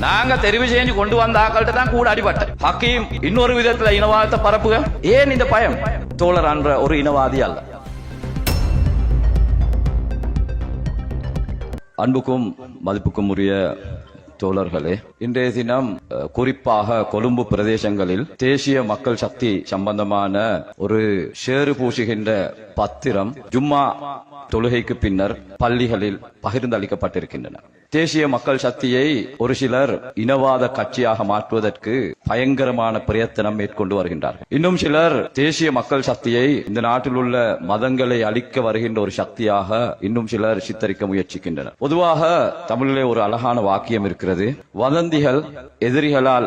நாங்க தெரிவு செஞ்சு கொண்டு வந்த ஆக்கள்கிட்ட தான் கூட அடிபட்ட. ஹக்கீம் இன்னொரு விதத்துல இனவாதத்தை பரப்புக. ஏன் இந்த பயம்? தோழர் என்ற ஒரு இனவாதி அல்ல. அன்புக்கும் மதிப்புக்கும் உரிய தோழர்களே இன்றைய தினம் குறிப்பாக கொழும்பு பிரதேசங்களில் தேசிய மக்கள் சக்தி சம்பந்தமான ஒரு ஷேறு பூசுகின்ற பத்திரம் ஜும்மா தொழுகைக்கு பின்னர் பள்ளிகளில் பகிர்ந்தளிக்கப்பட்டிருக்கின்றன. தேசிய மக்கள் சக்தியை ஒரு சிலர் இனவாத கட்சியாக மாற்றுவதற்கு பயங்கரமான பிரயத்தனம் மேற்கொண்டு வருகின்றார்கள். இன்னும் சிலர் தேசிய மக்கள் சக்தியை இந்த நாட்டில் உள்ள மதங்களை அழிக்க வருகின்ற ஒரு சக்தியாக இன்னும் சிலர் சித்தரிக்க முயற்சிக்கின்றனர். பொதுவாக தமிழிலே ஒரு அழகான வாக்கியம் இருக்கிறது. வதந்திகள் எதிரிகளால்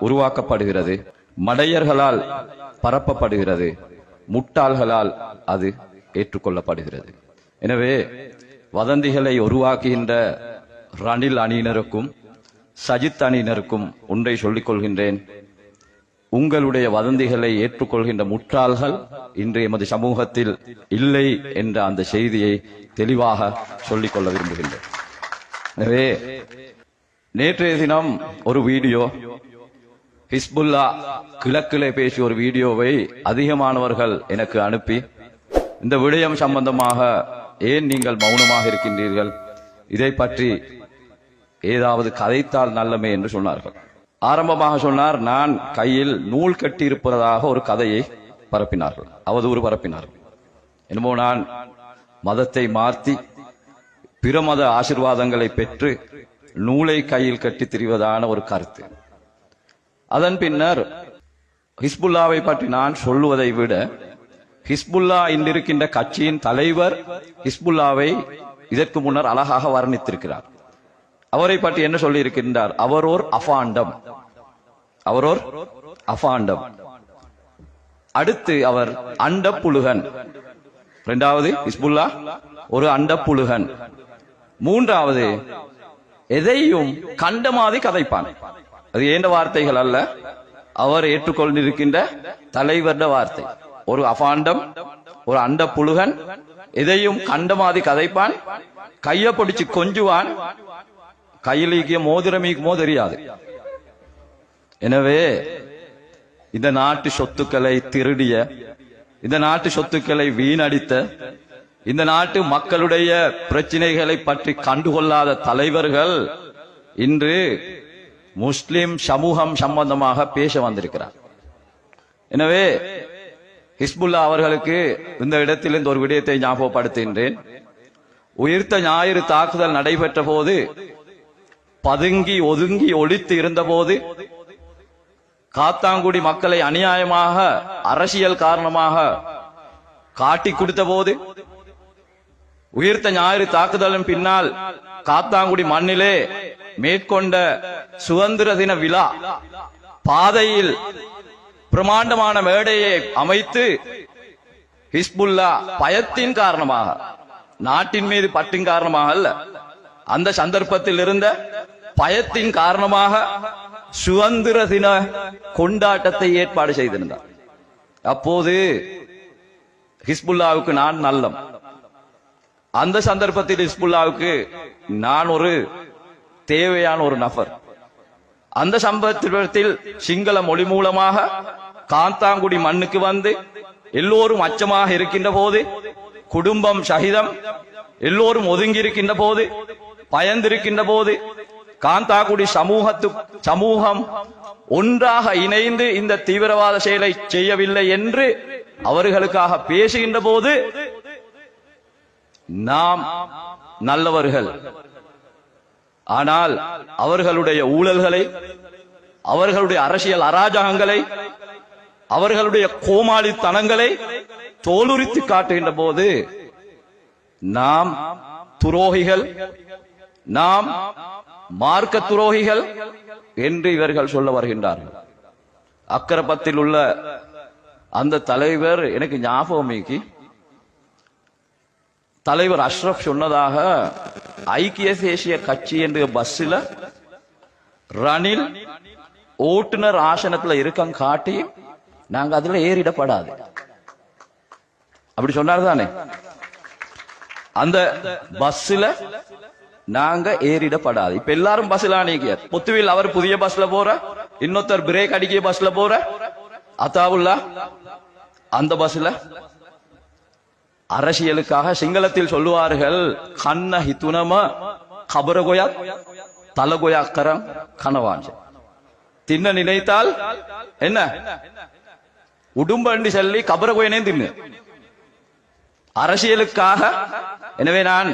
உருவாக்கப்படுகிறது. மடையர்களால் பரப்பப்படுகிறது. முட்டாள்களால் அது ஏற்றுக்கொள்ளப்படுகிறது. எனவே வதந்திகளை உருவாக்குகின்ற ரணில் அணியினருக்கும் சஜித் அணியினருக்கும் ஒன்றை சொல்லிக் கொள்கின்றேன். உங்களுடைய வதந்திகளை ஏற்றுக்கொள்கின்ற முற்றாள்கள் இன்று எமது சமூகத்தில் இல்லை என்ற அந்த செய்தியை தெளிவாக சொல்லிக் கொள்ள விரும்புகின்றேன். எனவே நேற்றைய தினம் ஒரு வீடியோ. ஹிஸ்புல்லா கிழக்கிலே பேசிய ஒரு வீடியோவை அதிகமானவர்கள் எனக்கு அனுப்பி இந்த விடயம் சம்பந்தமாக ஏன் நீங்கள் மௌனமாக இருக்கின்றீர்கள்? இதை பற்றி ஏதாவது கதைத்தால் நல்லமே என்று சொன்னார்கள். ஆரம்பமாக சொன்னார் நான் கையில் நூல் கட்டி இருப்பதாக ஒரு கதையை பரப்பினார்கள். அவதூறு பரப்பினார்கள். என்னமோ நான் மதத்தை மாற்றி பிற மத ஆசிர்வாதங்களை பெற்று நூலை கையில் கட்டி திரிவதான ஒரு கருத்து. அதன் பின்னர் ஹிஸ்புல்லாவை பற்றி நான் சொல்லுவதை விட ஹிஸ்புல்லா இன்றிருக்கின்ற கட்சியின் தலைவர் ஹிஸ்புல்லாவை இதற்கு முன்னர் அழகாக வர்ணித்திருக்கிறார். அவரை பற்றி என்ன சொல்லி இருக்கின்றார் அவரோர் அஃபாண்டம். அவரோர் அஃபாண்டம். அடுத்து அவர் அண்ட புழுகன் இரண்டாவது ஹிஸ்புல்லா ஒரு அண்ட புழுகன் மூன்றாவது எதையும் கண்டமாதி கதைப்பான். அது ஏண்ட வார்த்தைகள் அல்ல? அவர் ஏற்றுக்கொண்டிருக்கின்ற தலைவர்ட வார்த்தை. ஒரு அபாண்டம் ஒரு அண்ட புழுகன் எதையும் கண்டமாதி கதைப்பான். கைய பிடிச்சு கொஞ்சுவான். கையிலிக்கிய மோதிரமீக்குமோ தெரியாது. எனவே இந்த நாட்டு சொத்துக்களை திருடிய இந்த நாட்டு சொத்துக்களை வீணடித்த இந்த நாட்டு மக்களுடைய பிரச்சனைகளை பற்றி கண்டுகொள்ளாத தலைவர்கள் இன்று முஸ்லிம் சமூகம் சம்பந்தமாக பேச வந்திருக்கிறார். எனவே ஹிஸ்புல்லா அவர்களுக்கு இந்த இடத்தில் இந்த ஒரு விடயத்தை ஞாபகப்படுத்துகின்றேன். உயிர்த்த ஞாயிறு தாக்குதல் நடைபெற்ற போது பதுங்கி ஒதுங்கி ஒழித்து இருந்தபோது காத்தாங்குடி மக்களை அநியாயமாக அரசியல் காரணமாக காட்டி கொடுத்த போது உயிர்த்த ஞாயிறு தாக்குதலின் பின்னால் காத்தாங்குடி மண்ணிலே மேற்கொண்ட சுதந்திர தின விழா. பாதையில் பிரமாண்டமான மேடையை அமைத்து ஹிஸ்புல்லா பயத்தின் காரணமாக நாட்டின் மீது பட்டின் காரணமாக அல்ல அந்த சந்தர்ப்பத்தில் இருந்த பயத்தின் காரணமாக சுதந்திர தின கொண்டாட்டத்தை ஏற்பாடு செய்திருந்தார். அப்போது ஹிஸ்புல்லாவுக்கு நான் நல்லம். அந்த சந்தர்ப்பத்தில் ஹிஸ்புல்லாவுக்கு நான் ஒரு தேவையான ஒரு நபர். அந்த சம்பவத்தில் சிங்கள மொழி மூலமாக காந்தாங்குடி மண்ணுக்கு வந்து எல்லோரும் அச்சமாக இருக்கின்ற போது குடும்பம் சகிதம் எல்லோரும் ஒதுங்கி இருக்கின்ற போது பயந்திருக்கின்ற போது காந்தாங்குடி சமூகத்து சமூகம் ஒன்றாக இணைந்து இந்த தீவிரவாத செயலை செய்யவில்லை என்று அவர்களுக்காக பேசுகின்ற போது நாம் நல்லவர்கள். ஆனால் அவர்களுடைய ஊழல்களை அவர்களுடைய அரசியல் அராஜகங்களை அவர்களுடைய கோமாளித்தனங்களை தோலுரித்து காட்டுகின்ற போது நாம் துரோகிகள் நாம் மார்க்க துரோகிகள் என்று இவர்கள் சொல்ல வருகின்றார்கள். அக்கரப்பத்தில் உள்ள அந்த தலைவர் எனக்கு ஞாபகம் மீக்கி தலைவர் அஷ்ரப் சொன்னதாக ஐக்கிய தேசிய கட்சி என்ற பஸ்ஸில் ரணில் ஓட்டுநர் ஆசனத்துல இருக்கம் காட்டி நாங்க அதுல ஏறிடப்படாது. அப்படி சொன்னார் தானே. அந்த பஸ்ல நாங்க ஏறிடப்படாது. இப்ப எல்லாரும் பஸ்ல அணிக்கிறார் பொத்துவில் அவர் புதிய பஸ்ல போற இன்னொருத்தர் பிரேக் அடிக்கிய பஸ்ல போற அத்தாவுல்லா அந்த பஸ்ல அரசியலுக்காக சிங்களத்தில் சொல்லுவார்கள் கண்ண ஹித்துனம கபரகோயா தலகோயாக்கரம் கனவான் தின்ன நினைத்தால் என்ன? உடும்பண்டி சொல்லி கபரகோயனே தின்னு. அரசியலுக்காக எனவே நான்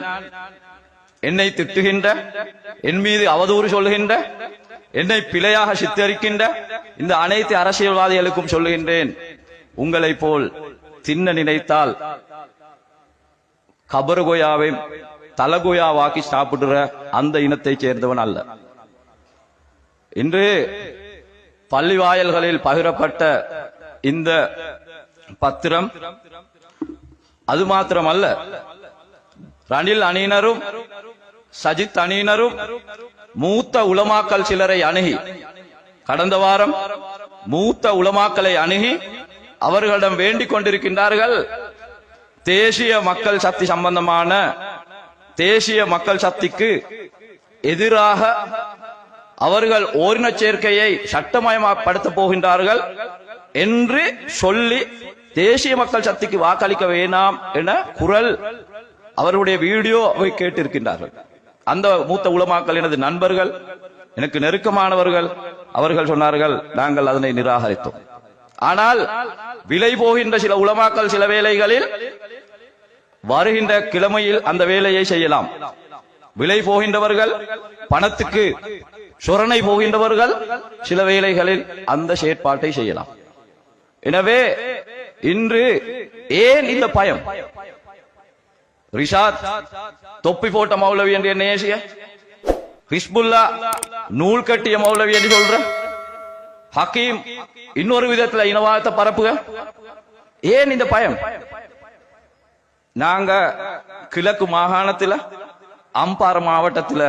என்னை திட்டுகின்ற என் மீது அவதூறு சொல்லுகின்ற என்னை பிழையாக சித்தரிக்கின்ற இந்த அனைத்து அரசியல்வாதிகளுக்கும் சொல்லுகின்றேன். உங்களை போல் தின்ன நினைத்தால் கபருகோயாவை தலகுயாவாக்கி சாப்பிடுற அந்த இனத்தை சேர்ந்தவன் அல்ல. இன்று பள்ளி வாயல்களில் பகிரப்பட்ட இந்த பத்திரம் அது மாத்திரமல்ல. ரணில் அணியினரும் சஜித் அணியினரும் மூத்த உலமாக்கல் சிலரை அணுகி கடந்த வாரம் மூத்த உலமாக்களை அணுகி அவர்களிடம் வேண்டிக் கொண்டிருக்கின்றார்கள் தேசிய மக்கள் சக்தி சம்பந்தமான தேசிய மக்கள் சக்திக்கு எதிராக அவர்கள் ஓரின சேர்க்கையை சட்டமயப்படுத்த போகின்றார்கள் என்று சொல்லி தேசிய மக்கள் சக்திக்கு வாக்களிக்க வேண்டாம் என குரல் அவருடைய வீடியோவை கேட்டிருக்கின்றார்கள். அந்த மூத்த உலமாக்கள் எனது நண்பர்கள் எனக்கு நெருக்கமானவர்கள் அவர்கள் சொன்னார்கள் நாங்கள் அதனை நிராகரித்தோம். ஆனால் விலை போகின்ற சில உலமாக்கல் சில வேளைகளில் வருகின்ற கிழமையில் அந்த வேலையை செய்யலாம். விலை போகின்றவர்கள் பணத்துக்கு சுரணை போகின்றவர்கள் சில வேளைகளில் அந்த செயற்பாட்டை செய்யலாம். எனவே இன்று ஏன் இந்த பயம்? ரிஷாத் தொப்பி போட்ட மௌலவி என்று என்ன ஏசிய ஹிஸ்புல்லா நூல் கட்டிய மௌலவி என்று சொல்ற? ஹக்கீம் இன்னொரு விதத்துல இனவாதத்தை பரப்புக. ஏன் இந்த பயம்? நாங்க கிழக்கு மாகாணத்துல அம்பாறை மாவட்டத்துல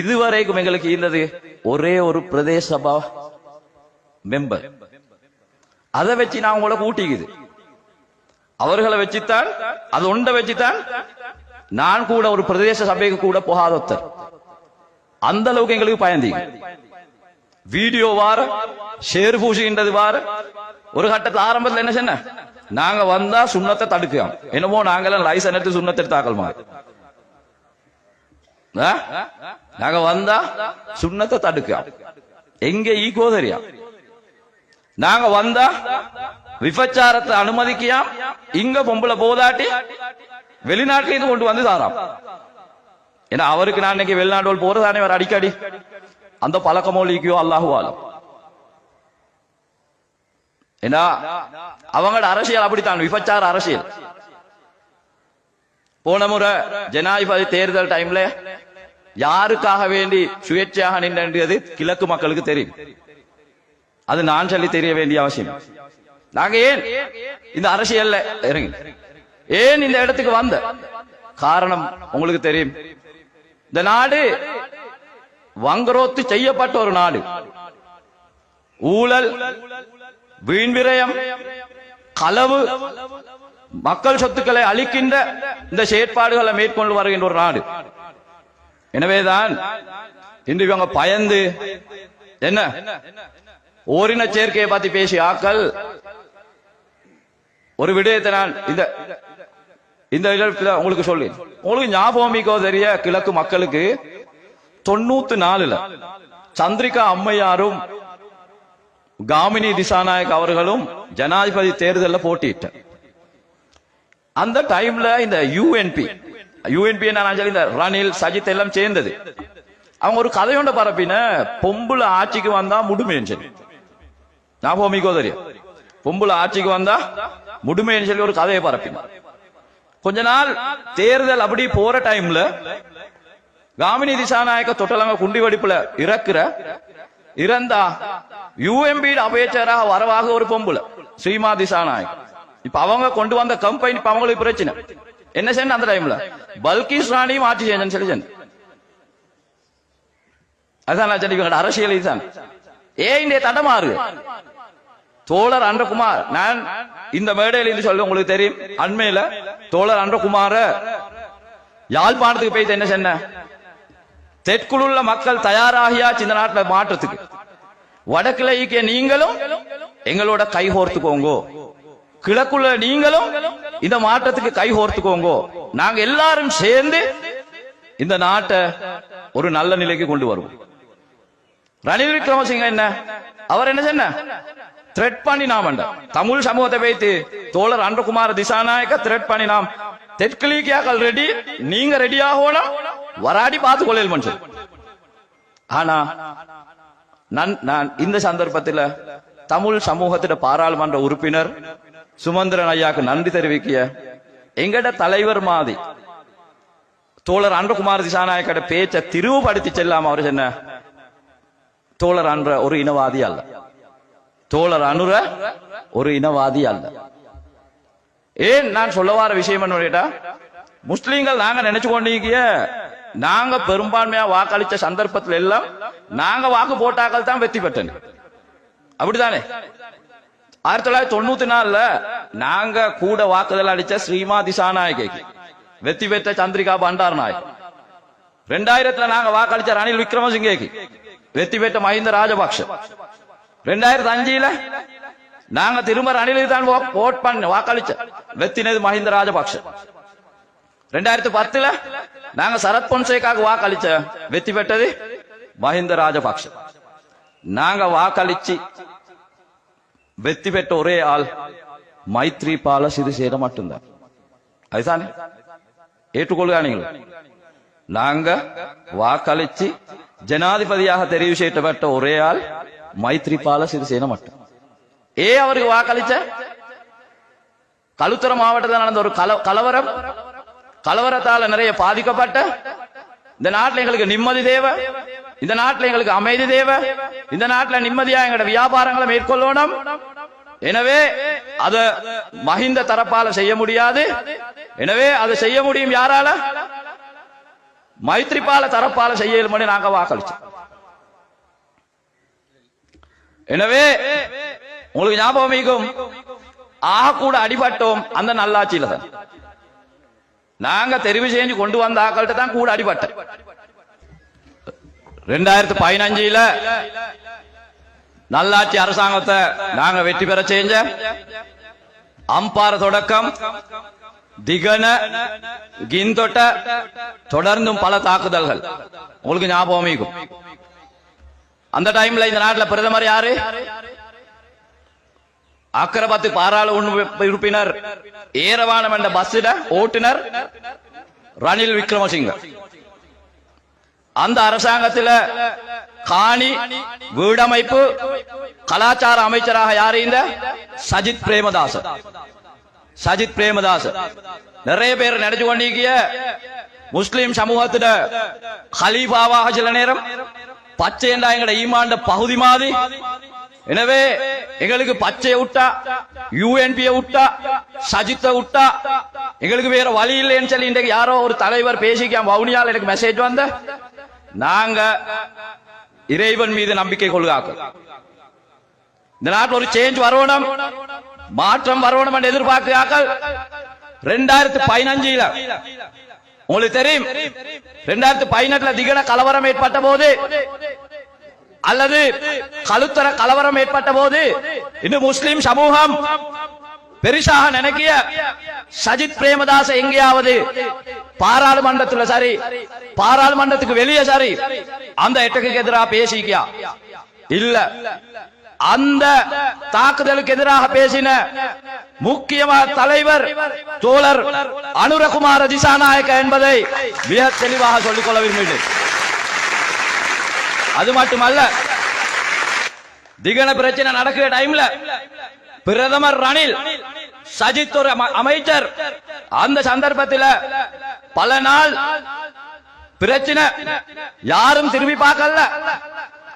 இதுவரைக்கும் எங்களுக்கு இருந்தது ஒரே ஒரு பிரதேச சபா மெம்பர் அதை வச்சு நான் உங்களை கூட்டிக்குது. அவர்களை வச்சுத்தான் அது ஒன்றை வச்சுத்தான் நான் கூட ஒரு பிரதேச சபைக்கு கூட போகாத ஒருத்தர் அந்த அளவுக்கு எங்களுக்கு பயந்தீங்க. வீடியோ வார ஷேர் பூசுகின்றது வார ஒரு கட்டத்தில் ஆரம்பத்துல என்ன சொன்ன? நாங்க வந்தா சுண்ணத்தை தடுக்கலாம். என்னமோ நாங்களாம் லைசன் எடுத்து சுண்ணத்தை எடுத்து நாங்க வந்தா சுண்ணத்தை தடுக்கலாம். எங்க ஈகோ தெரியா? நாங்க வந்தா விபச்சாரத்தை அனுமதிக்கலாம். இங்க பொம்பளை போதாட்டி வெளிநாட்டுல இருந்து கொண்டு வந்து தாராம். ஏன்னா அவருக்கு நான் இன்னைக்கு வெளிநாடு போறதானே அவர் அடிக்கடி. அந்த பழக்கமோ லீக்கியோ அல்லாஹுவாலும் ஏன்னா அவங்களோட அரசியல் அப்படித்தான் விபச்சார அரசியல். போன முறை ஜனாதிபதி தேர்தல் டைம்ல யாருக்காக வேண்டி சுயேட்சையாக நின்றது கிழக்கு மக்களுக்கு தெரியும். அது நான் சொல்லி தெரிய வேண்டிய அவசியம். நாங்க ஏன் இந்த அரசியல்ல இறங்கி? ஏன் இந்த இடத்துக்கு வந்த? காரணம் உங்களுக்கு தெரியும். இந்த நாடு வங்கரோத்து செய்யப்பட்ட ஒரு நாடு. ஊழல் வீண் விரயம் களவு மக்கள் சொத்துக்களை அளிக்கின்ற இந்த செயற்பாடுகளை மேற்கொண்டு வருகின்ற ஒரு நாடு. எனவேதான் இன்று இவங்க பயந்து என்ன? ஓரின சேர்க்கையை பத்தி பேசி ஆக்கள் ஒரு விடயத்தை நான் இந்த இந்த இடத்துல உங்களுக்கு சொல்லி உங்களுக்கு ஞாபகம் மிக்கோ தெரிய கிழக்கு மக்களுக்கு தொண்ணூத்தி நாலுல சந்திரிகா அம்மையாரும் காமினி திசாநாயக் அவர்களும் ஜனாதிபதி தேர்தலில் போட்டியிட்ட. அந்த டைம்ல இந்த யூஎன்பி யூஎன்பி என்ன சொல்லி இந்த ரணில் சஜித் எல்லாம் சேர்ந்தது. அவங்க ஒரு கதையோட பரப்பின பொம்புல ஆட்சிக்கு வந்தா முடுமைன்னு சொல்லி. ஞாபகம் மிக்கோ தெரியும் பொம்புல ஆட்சிக்கு வந்தா முடுமைன்னு சொல்லி ஒரு கதையை பரப்பின. கொஞ்ச நாள் தேர்தல் அப்படி போற டைம்ல காமினி திசாநாயக்க தொட்டலங்க குண்டி வெடிப்புல இறக்குற இருந்தா யூஎம்பி அமைச்சராக வரவாக ஒரு பொம்புல ஸ்ரீமா திசாநாயக். இப்ப அவங்க கொண்டு வந்த கம்பெனி இப்ப அவங்களுக்கு பிரச்சனை. என்ன செய்யணும் அந்த டைம்ல பல்கிஸ் ராணியும் ஆட்சி செய்யணும்னு சொல்லி அதான் நான் சொன்னேன், அரசியல் இதுதான். ஏன் இந்த தடமாறு? தோழர் அன்றகுமார் நான் இந்த மேடையில் இருந்து சொல்ல உங்களுக்கு தெரியும். அண்மையில தோழர் அன்றகுமார யாழ்ப்பாணத்துக்கு போய் என்ன சொன்ன தெற்குள் உள்ள மக்கள் தயாராகியாச்சு இந்த நாட்டில் மாற்றத்துக்கு? வடக்குல ஈக்கிய நீங்களும் எங்களோட கை கோர்த்துக்கோங்கோ. கிழக்குள்ள நீங்களும் இந்த மாற்றத்துக்கு கை கோர்த்துக்கோங்கோ. நாங்க எல்லாரும் சேர்ந்து இந்த நாட்டை ஒரு நல்ல நிலைக்கு கொண்டு வருவோம். ரணில் விக்ரமசிங்க என்ன? அவர் என்ன சொன்ன? த்ரெட் பண்ணி நாம் தமிழ் சமூகத்தை வைத்து தோழர் அன்றகுமார் திசாநாயக்க த்ரெட் பண்ணி நாம் தெற்கிலிக்கியாக்கள் ரெடி நீங்க ரெடி ஆகணும். வராடி பார்த்து கொள்ளையில் மனுஷன். ஆனா நான் நான் இந்த சந்தர்ப்பத்தில் தமிழ் சமூகத்திட பாராளுமன்ற உறுப்பினர் சுமந்திரன் ஐயாக்கு நன்றி தெரிவிக்கிய எங்கட தலைவர் மாதிரி தோழர் அன்றகுமார் திசாநாயக்கட பேச்சை திருவுபடுத்தி செல்லாம அவர் சொன்ன தோழர் அன்ற ஒரு இனவாதி அல்ல. தோழர் அனுர ஒரு இனவாதி அல்ல. ஏன் நான் சொல்ல வர விஷயம் என்ன கேட்டா? முஸ்லீம்கள் நாங்க நினைச்சு கொண்டிருக்கிய நாங்க பெரும்பான்மையா வாக்களிச்ச சந்தர்ப்பத்துல எல்லாம் நாங்க வாக்கு போட்டாக்கள் தான் வெற்றி பெற்றன. அப்படிதானே? ஆயிரத்தி தொள்ளாயிரத்தி தொண்ணூத்தி நாலுல நாங்க கூட வாக்குதல் அடிச்ச ஸ்ரீமா திசாநாயகி வெற்றி பெற்ற சந்திரிகா பண்டார் நாயக். ரெண்டாயிரத்துல நாங்க வாக்களிச்ச ரணில் விக்ரமசிங்கேக்கு வெற்றி பெற்ற மஹிந்த ராஜபக்ஷ. ரெண்டாயிரத்தி அஞ்சுல நாங்க திரும்ப ரணிலுக்கு தான் ஓட் பண்ண வாக்களிச்ச. வெத்தினது மஹிந்த ராஜபக்ஷ. ரெண்டாயிரத்தி பத்துல நாங்க சரத் பொன்சேகாக்கு வாக்களிச்ச வெற்றி பெற்றது மஹிந்த ராஜபக்ஷ. நாங்க வாக்களிச்சு வெற்றி பெற்ற ஒரே ஆள் மைத்ரிபால சிறிசேன மட்டும்தான். அதுதானே ஏற்றுக்கொள்ளுகா நீங்கள்? நாங்க வாக்களிச்சு ஜனாதிபதியாக தெரிவு செய்யப்பட்ட ஒரே ஆள் மைத்ரிபால சிறிசேன மட்டும். ஏ அவருக்கு வாக்களிச்ச? கழுத்துறை மாவட்டத்தில் நடந்த ஒரு கல- கலவரம். கலவரத்தால நிறைய பாதிக்கப்பட்ட. இந்த நாட்டில் எங்களுக்கு நிம்மதி தேவை. இந்த நாட்டில் எங்களுக்கு அமைதி தேவை. இந்த நாட்டில் நிம்மதியா எங்களோட வியாபாரங்களை மேற்கொள்ளணும். எனவே அத மஹிந்த தரப்பால செய்ய முடியாது. எனவே அதை செய்ய முடியும் யாரால? மைத்ரிபால தரப்பால செய்ய நாங்க வாக்களிச்சோம். எனவே உங்களுக்கு ஞாபகம் ஆக கூட அடிபட்டோம். அந்த நல்லாட்சியில தான். நாங்க தெரிவு செஞ்சு கொண்டு வந்த ஆக்கள்கிட்ட தான் கூட அடிபட்டோம் ரெண்டாயிரத்தி பதினஞ்சுல நல்லாட்சி அரசாங்கத்தை நாங்க வெற்றி பெற செஞ்ச அம்பார தொடக்கம் திகன கிந்தொட்ட தொடர்ந்தும் பல தாக்குதல்கள். உங்களுக்கு ஞாபகம் அந்த டைம்ல இந்த நாட்டில் பிரதமர் யாரு? அக்கரபாத்து பாராளுமன்ற உறுப்பினர். ஏரவானம் என்ற பஸ்ஸிட ஓட்டுநர் ரணில் விக்ரமசிங்க. அந்த அரசாங்கத்தில் காணி வீடமைப்பு கலாச்சார அமைச்சராக யாரு இந்த சஜித் பிரேமதாஸ். சஜித் பிரேமதாஸ். நிறைய பேர் நினைச்சு கொண்டிருக்கிய முஸ்லிம் சமூகத்திட ஹலீஃபாவாக சில நேரம் பச்சை என்ற எங்கட ஈமாண்ட பகுதி மாதிரி எனவே எங்களுக்கு பச்சையை விட்டா யூஎன்பியை விட்டா சஜித்த விட்டா எங்களுக்கு வேற வழி இல்லைன்னு சொல்லி இன்றைக்கு யாரோ ஒரு தலைவர் பேசிக்காம வவுனியால் எனக்கு மெசேஜ் வந்த. நாங்க இறைவன் மீது நம்பிக்கை கொள்காக்கள் இந்த நாட்டில் ஒரு சேஞ்ச் வரணும் மாற்றம் வரணும் என்று எதிர்பார்க்கிறார்கள். ரெண்டாயிரத்தி பதினஞ்சுல உங்களுக்கு தெரியும் ரெண்டாயிரத்தி பதினெட்டுல திகன கலவரம் ஏற்பட்ட போது அல்லது கழுத்தர கலவரம் ஏற்பட்ட போது இந்த முஸ்லிம் சமூகம். பெரிசாக நினைக்கிய சஜித் பிரேமதாச எங்கேயாவது பாராளுமன்றத்துல சரி பாராளுமன்றத்துக்கு வெளியே சரி அந்த எட்டக்கு எதிராக பேசிக்கியா? இல்ல. அந்த தாக்குதலுக்கு எதிராக பேசின முக்கியமான தலைவர் தோழர் அனுரகுமார திசாநாயக்க என்பதை மிக தெளிவாக சொல்லிக்கொள்ள விரும்புகிறேன். அது மட்டுமல்ல திகன பிரச்சனை நடக்கிற டைம்ல பிரதமர் ரணில் சஜித் ஒரு அமைச்சர். அந்த சந்தர்ப்பத்தில் பல நாள் பிரச்சனை யாரும் திரும்பி பார்க்கல.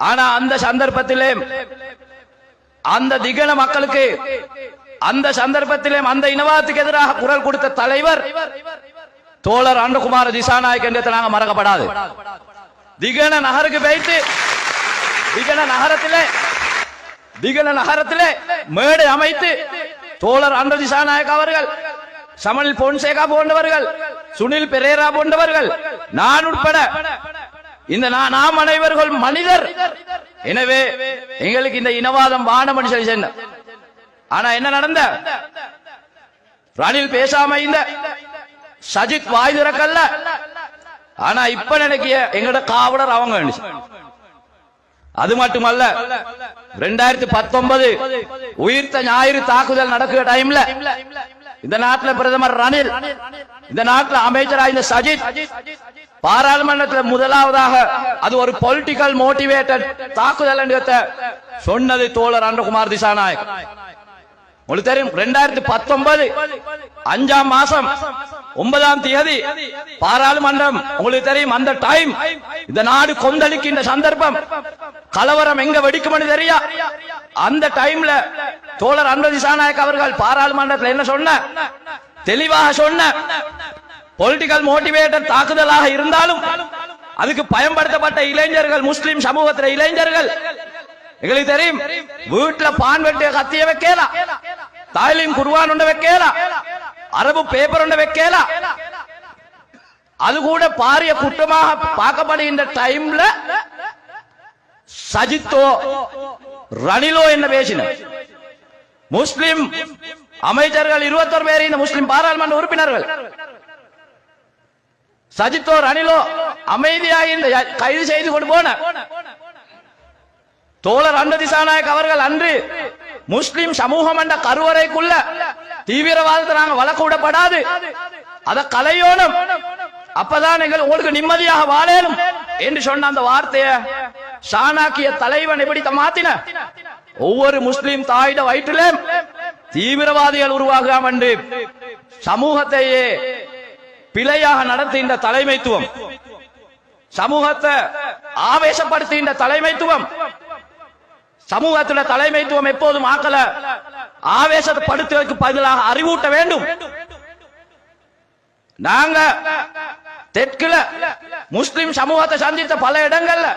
ஆனா அந்த சந்தர்ப்பத்திலே அந்த திகன மக்களுக்கு அந்த சந்தர்ப்பத்திலே அந்த இனவாதத்துக்கு எதிராக குரல் கொடுத்த தலைவர் தோழர் அண்டகுமார திசாநாயக் என்று நாங்கள் மறக்கப்படாது. திகன நகருக்கு போயிட்டு திகன நகரத்திலே திகன நகரத்திலே மேடை அமைத்து தோழர் அன்றதி சாநாயக் அவர்கள் சமனில் பொன்சேகா போன்றவர்கள் சுனில் பெரேரா போன்றவர்கள் நான் உட்பட இந்த நாம் அனைவர்கள் மனிதர். எனவே எங்களுக்கு இந்த இனவாதம் வானமணி மனுஷன் சொன்ன. ஆனா என்ன நடந்த? ரணில் பேசாம இந்த சஜித் வாய் திறக்கல்ல. ஆனா இப்ப நினைக்கிய எங்கட காவலர் அவங்க அது மட்டுமல்ல ரெண்டாயிரத்தி பத்தொன்பது உயிர்த்த ஞாயிறு தாக்குதல் நடக்கிற டைம்ல இந்த நாட்டில் பிரதமர் ரணில் இந்த நாட்டில் அமைச்சரா இந்த சஜித் பாராளுமன்றத்தில் முதலாவதாக அது ஒரு பொலிட்டிக்கல் மோட்டிவேட்டட் தாக்குதல் சொன்னது தோழர் அன்றகுமார் திசாநாயக். உங்களுக்கு தெரியும் ரெண்டாயிரத்தி பத்தொன்பது அஞ்சாம் மாசம் ஒன்பதாம் தேதி பாராளுமன்றம் உங்களுக்கு தெரியும் அந்த டைம் இந்த நாடு கொந்தளிக்கின்ற சந்தர்ப்பம். கலவரம் எங்க வெடிக்கும்னு தெரியா? அந்த டைம்ல தோழர் அன்பதி சாநாயக் அவர்கள் பாராளுமன்றத்தில் என்ன சொன்ன? தெளிவாக சொன்ன. பொலிட்டிக்கல் மோட்டிவேட்டட் தாக்குதலாக இருந்தாலும் அதுக்கு பயன்படுத்தப்பட்ட இளைஞர்கள் முஸ்லிம் சமூகத்தில இளைஞர்கள் எங்களுக்கு தெரியும் வீட்டுல பான் வெட்டிய கத்திய வைக்கலாம் தாய்லியும் குருவான் உண்ட வைக்கலாம் அரபு பேப்பர் உண்ட வைக்கலாம் அது கூட பாரிய குற்றமாக பார்க்கப்படுகின்ற டைம்ல சஜித்தோ ரணிலோ என்ன பேசின முஸ்லிம் அமைச்சர்கள் இருபத்தொரு பேர் இந்த முஸ்லிம் பாராளுமன்ற உறுப்பினர்கள். சஜித்தோ ரணிலோ அமைதியாக இந்த கைது செய்து கொண்டு போன தோழர் அண்ட திசாநாயக் அவர்கள் அன்று முஸ்லிம் சமூகம் என்ற கருவறைக்குள்ள தீவிரவாதத்தை நாங்க வளர்க்க விடப்படாது. அத கலையோனும் அப்பதான் எங்கள் உங்களுக்கு நிம்மதியாக வாழேனும் என்று சொன்ன அந்த வார்த்தைய சாணாக்கிய தலைவன் எப்படி மாத்தின? ஒவ்வொரு முஸ்லிம் தாயிட வயிற்றிலே தீவிரவாதிகள் உருவாகாம என்று சமூகத்தையே பிழையாக நடத்துகின்ற தலைமைத்துவம். சமூகத்தை ஆவேசப்படுத்துகின்ற தலைமைத்துவம். சமூகத்துல தலைமைத்துவம் எப்போதும் ஆக்கல. ஆவேசப்படுத்துவதற்கு பதிலாக அறிவூட்ட வேண்டும். நாங்க தெற்குல முஸ்லிம் சமூகத்தை சந்தித்த பல இடங்கள்ல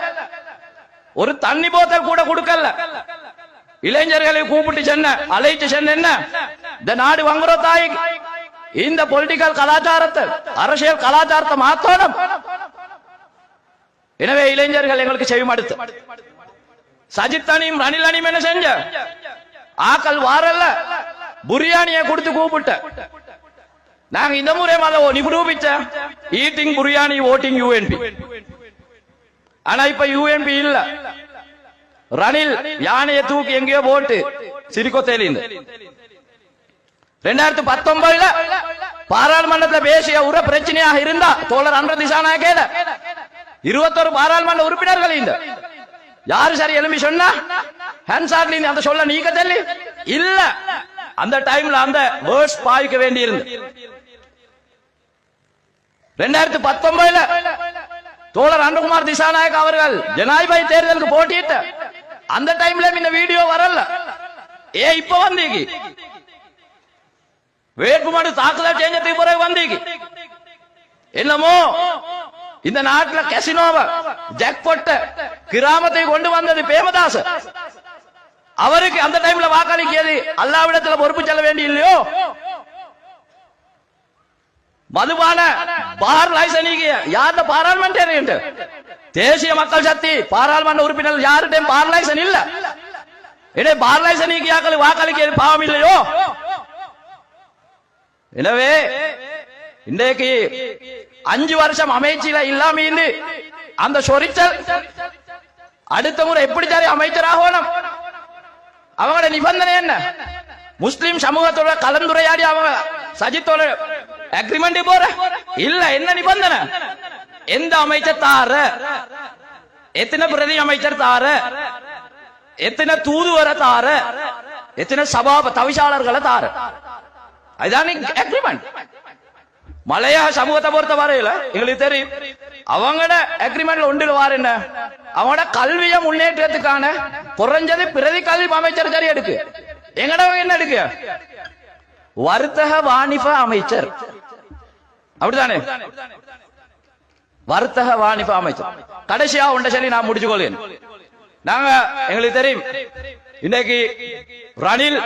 ஒரு தண்ணி போத்தல் கூட கொடுக்கல. இளைஞர்களை கூப்பிட்டு சென்ன அழைத்து சென்ன என்ன? இந்த நாடு வங்குற தாய் இந்த பொலிட்டிக்கல் கலாச்சாரத்தை அரசியல் கலாச்சாரத்தை மாத்தணும். எனவே இளைஞர்கள் எங்களுக்கு செவிமடுத்து. சஜித் அணியும் ரணில் அணியும் என்ன செஞ்ச? ஆக்கள் வாரல்ல. புரியாணிய கொடுத்து கூப்பிட்ட. நாங்க இந்த முறை மத நிரூபிச்ச ஈட்டிங் புரியாணி ஓட்டிங் யூஎன்பி ஆனா இப்ப யூஎன்பி இல்ல. ரணில் யானையை தூக்கி எங்கேயோ போட்டு சிரிக்கொத்தையில ரெண்டாயிரத்தி பத்தொன்பதுல பாராளுமன்றத்தில் பேசிய உர பிரச்சனையாக இருந்தா தோழர் அன்ற திசாநாயகேல இருபத்தொரு பாராளுமன்ற உறுப்பினர்கள் இந்த. யாரு சரி எலும்பி சொன்னா? ஹான்சார்லி அந்த சொல்ல நீக்க தெரியல இல்ல. அந்த டைம்ல அந்த வேர்ட்ஸ் பாய்க்க வேண்டி இருந்து ரெண்டாயிரத்தி பத்தொன்பதுல தோழர் அன்பகுமார் திசாநாயக் அவர்கள் ஜனாதிபதி தேர்தலுக்கு போட்டியிட்ட அந்த டைம்ல இந்த வீடியோ வரல. ஏ இப்ப வந்தீங்க? வேட்புமனு தாக்குதல் செஞ்சதுக்கு பிறகு வந்தீங்க? என்னமோ இந்த நாட்டுல கசினோவ ஜாக்பாட் கிராமத்தை கொண்டு வந்தது பேமதாஸ் அவருக்கு அந்த டைம்ல வாக்களிக்கிறது அல்லாவிடத்துல பொறுப்பு செல்ல வேண்டிய இல்லையோ மதுபான பார் லைசனிக்கு யார் பாராளுமன்ற தேசிய மக்கள் சக்தி பாராளுமன்ற உறுப்பினர் யாருடையும் பார் லைசன் இல்ல. இடே பார் லைசனிக்கு யாக்கள் வாக்களிக்கிறது பாவம் இல்லையோ? எனவே இன்றைக்கு அஞ்சு வருஷம் அமைச்சில இல்லாம இருந்து அந்த சொரிச்சல் அடுத்த முறை எப்படி சரி அமைச்சராகணும்? அவங்களோட நிபந்தனை என்ன? முஸ்லிம் சமூகத்தோட கலந்துரையாடி அவங்க சஜித்தோட அக்ரிமெண்ட் போற? இல்ல என்ன நிபந்தனை? எந்த அமைச்சர் தார? எத்தனை பிரதி அமைச்சர் தார? எத்தனை தூதுவரை தார? எத்தனை சபா தவிசாளர்களை தார? அதுதான் அக்ரிமெண்ட் மலையா சமூகத்தை பொறுத்த வரையில எங்களுக்கு தெரியும். அவங்களோட அக்ரிமெண்ட்ல ஒன்றில் வார் என்ன? அவங்களோட கல்விய முன்னேற்றத்துக்கான குறைஞ்சது பிரதி கல்வி அமைச்சர் சரி எடுக்கு. எங்கட என்ன எடுக்கு? வர்த்தக வாணிப அமைச்சர். அப்படித்தானே? வர்த்தக வாணிப அமைச்சர். கடைசியா உண்ட சரி நான் முடிச்சுக்கொள்ளேன் நாங்க எங்களுக்கு தெரியும். இன்னைக்கு ரணில்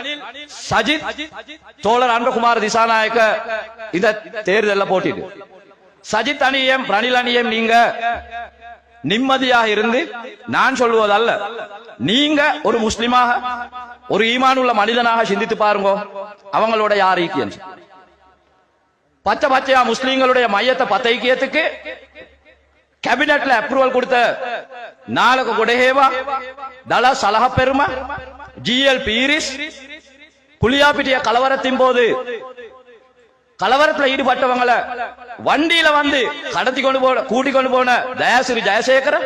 சஜித் தோழர் அன்பகுமார் திசாநாயக்க இந்த தேர்தலில் போட்டிட்டு சஜித் அணியம் ரணில் அணியம் நீங்க நிம்மதியாக இருந்து நான் சொல்லுவதல்ல நீங்க ஒரு முஸ்லிமாக ஒரு ஈமான் உள்ள மனிதனாக சிந்தித்து பாருங்க அவங்களோட யார் ஈக்கியம் பச்சை பச்சையா முஸ்லீம்களுடைய மையத்தை பத்தைக்கியத்துக்கு கேபினெட்ல அப்ரூவல் கொடுத்த நாளுக்கு கொடஹேவா தல சலஹ பெரும ஜிஎல் பீரிஸ் புளியாப்பிட்டிய கலவரத்தின் போது கலவரத்துல ஈடுபட்டவங்களை வண்டியில வந்து கடத்தி கொண்டு போன கூட்டி கொண்டு போன தயாசிரி ஜெயசேகர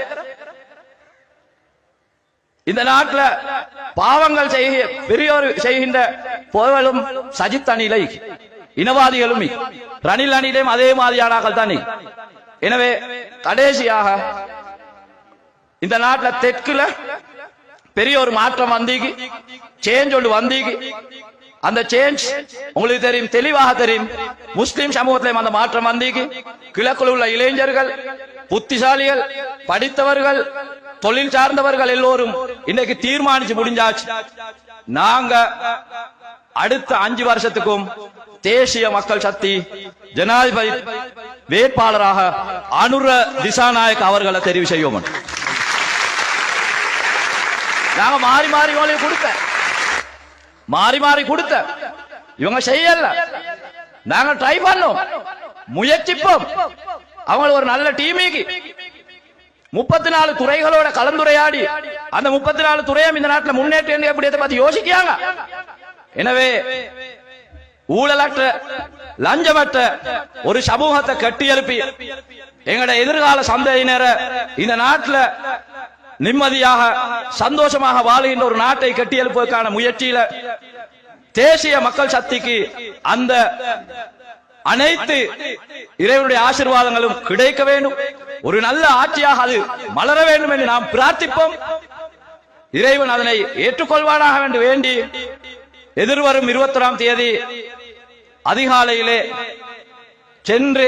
இந்த நாட்டுல பாவங்கள் செய்ய பெரியோர் செய்கின்ற போவலும் சஜித் அணிலை இனவாதிகளும் ரணில் அணிலையும் அதே மாதிரியானாக்கள் தானே. எனவே கடைசியாக இந்த நாட்டுல தெற்குல பெரிய ஒரு மாற்றம் வந்தீங்க சேஞ்ச் ஒன்று வந்தீங்க அந்த சேஞ்ச் உங்களுக்கு தெரியும் தெளிவாக தெரியும். முஸ்லிம் சமூகத்திலும் அந்த மாற்றம் வந்தீங்க கிழக்குள் உள்ள இளைஞர்கள் புத்திசாலிகள் படித்தவர்கள் தொழில் சார்ந்தவர்கள் எல்லோரும் இன்னைக்கு தீர்மானிச்சு முடிஞ்சாச்சு. நாங்க அடுத்த அஞ்சு வருஷத்துக்கும் தேசிய மக்கள் சக்தி ஜனாதிபதி வேட்பாளராக அனுர திசாநாயக் அவர்களை தெரிவு செய்வோம். நாங்க மாறி மாறி இவங்களுக்கு கொடுத்த மாறி மாறி கொடுத்த இவங்க செய்யல. நாங்க ட்ரை பண்ணோம். முயற்சிப்போம். அவங்களுக்கு ஒரு நல்ல டீமிக்கு. முப்பத்தி நாலு துறைகளோட கலந்துரையாடி அந்த முப்பத்தி நாலு துறையும் இந்த நாட்டுல முன்னேற்றம் எப்படி பத்தி யோசிக்காங்க எனவே ஊழலற்ற லஞ்சமற்ற ஒரு சமூகத்தை கட்டி எழுப்பி எங்கட எதிர்கால சந்ததியினரை இந்த நாட்டில் நிம்மதியாக சந்தோஷமாக வாழுகின்ற ஒரு நாட்டை கட்டி எழுப்பதற்கான முயற்சியில தேசிய மக்கள் சக்திக்கு அந்த அனைத்து இறைவனுடைய ஆசீர்வாதங்களும் கிடைக்க வேண்டும். ஒரு நல்ல ஆட்சியாக அது மலர வேண்டும் என்று நாம் பிரார்த்திப்போம். இறைவன் அதனை ஏற்றுக்கொள்வானாக வேண்டும் வேண்டி எதிர்வரும் இருபத்தொராம் தேதி அதிகாலையிலே சென்று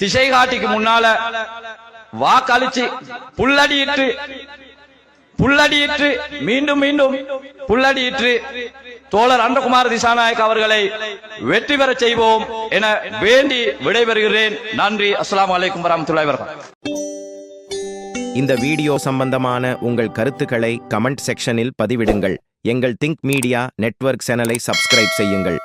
திசை காட்டிக்கு முன்னால வாக்களிச்சு புல்லடியிட்டு புல்லடியிட்டு மீண்டும் மீண்டும் புல்லடியிட்டு தோழர் அன்றகுமார் திசாநாயக் அவர்களை வெற்றி பெறச் செய்வோம் என வேண்டி விடைபெறுகிறேன். நன்றி. அஸ்லாம் அலைக்கும் வரமத்துல்லாஹி வரகம் இந்த வீடியோ சம்பந்தமான உங்கள் கருத்துக்களை கமெண்ட் செக்ஷனில் பதிவிடுங்கள். எங்கள் திங்க் மீடியா நெட்வொர்க் சேனலை சப்ஸ்கிரைப் செய்யுங்கள்.